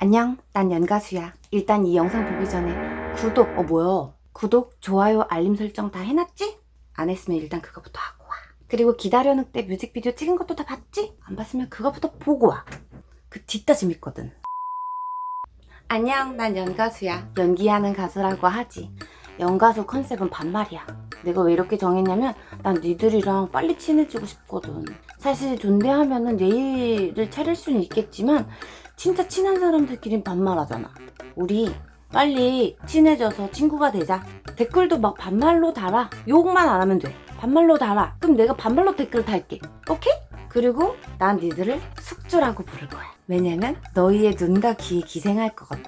안녕, 난 연가수야. 일단 이 영상 보기 전에 구독, 어, 뭐야? 구독, 좋아요, 알림 설정 다 해놨지? 안 했으면 일단 그거부터 하고 와. 그리고 기다려 늑대 뮤직비디오 찍은 것도 다 봤지? 안 봤으면 그거부터 보고 와. 그 뒷다 재밌거든. 안녕, 난 연가수야. 연기하는 가수라고 하지. 연가수 컨셉은 반말이야. 내가 왜 이렇게 정했냐면 난 니들이랑 빨리 친해지고 싶거든. 사실 존대하면은 예의를 차릴 수는 있겠지만 진짜 친한 사람들끼린 반말하잖아. 우리 빨리 친해져서 친구가 되자. 댓글도 막 반말로 달아. 욕만 안 하면 돼. 반말로 달아. 그럼 내가 반말로 댓글 달게. 오케이? 그리고 난 니들을 숙주라고 부를 거야. 왜냐면 너희의 눈과 귀에 기생할 거거든.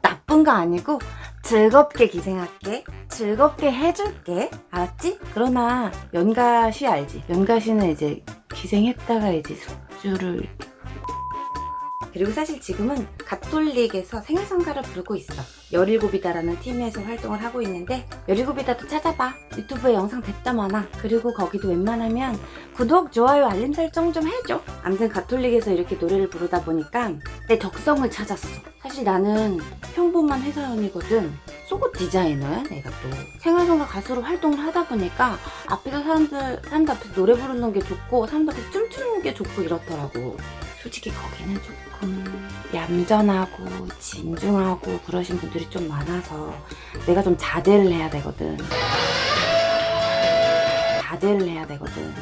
나쁜 거 아니고 즐겁게 기생할게. 즐겁게 해줄게. 알았지? 그러나 연가시 알지? 연가시는 이제 기생했다가 이제 숙주를 그리고 사실 지금은 가톨릭에서 생일성가를 부르고 있어. 17이다라는 팀에서 활동을 하고 있는데 17이다도 찾아봐. 유튜브에 영상 됐다 많아. 그리고 거기도 웬만하면 구독, 좋아요, 알림 설정 좀 해줘. 암튼 가톨릭에서 이렇게 노래를 부르다 보니까 내 덕성을 찾았어. 사실 나는 평범한 회사원이거든. 속옷 디자이너야 내가 또 생활성가 가수로 활동을 하다 보니까 앞에서 사람들 사람들 앞에서 노래 부르는 게 좋고 사람들 앞에서 춤추는 게 좋고 이렇더라고 솔직히 거기는 조금 얌전하고 진중하고 그러신 분들이 좀 많아서 내가 좀 자제를 해야 되거든. 자제를 해야 되거든.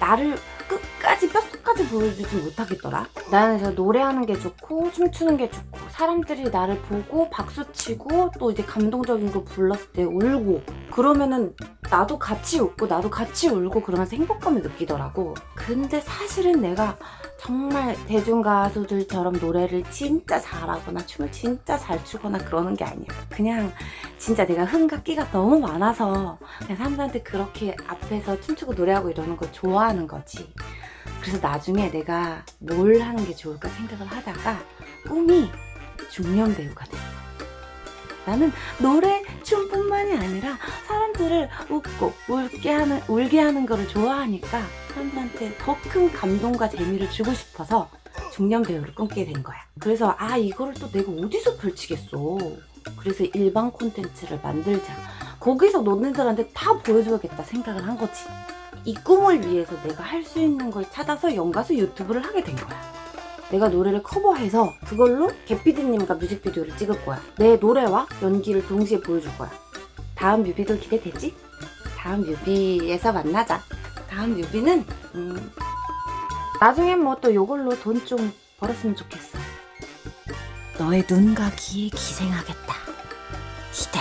나를 끝까지 뼛속까지 보여주지 못하겠더라. 나는 그래서 노래하는 게 좋고 춤추는 게 좋고 사람들이 나를 보고 박수치고 또 이제 감동적인 거 불렀을 때 울고 그러면은 나도 같이 웃고 나도 같이 울고 그러면서 행복감을 느끼더라고. 근데 사실은 내가 정말 대중 가수들처럼 노래를 진짜 잘하거나 춤을 진짜 잘 추거나 그러는 게 아니야. 그냥 진짜 내가 흥과 끼가 너무 많아서 그냥 사람들한테 그렇게 앞에서 춤추고 노래하고 이러는 걸 좋아하는 거지. 그래서 나중에 내가 뭘 하는 게 좋을까 생각을 하다가 꿈이 중년 배우가 됐어. 나는 노래, 춤뿐만이 아니라 사람들을 웃고 울게 하는 울게 하는 거를 좋아하니까 사람들한테 더 큰 감동과 재미를 주고 싶어서 중년 배우를 꿈게 된 거야. 그래서 아 이거를 또 내가 어디서 펼치겠어. 그래서 일반 콘텐츠를 만들자. 거기서 너네들한테 다 보여줘야겠다 생각을 한 거지. 이 꿈을 위해서 내가 할 수 있는 걸 찾아서 연가수 유튜브를 하게 된 거야. 내가 노래를 커버해서 그걸로 개피디님과 뮤직비디오를 찍을 거야. 내 노래와 연기를 동시에 보여줄 거야. 다음 뮤비도 기대되지? 다음 뮤비에서 만나자. 다음 뮤비는 음, 나중엔 뭐 또 요걸로 돈 좀 벌었으면 좋겠어. 너의 눈과 귀에 기생하겠다. 기대.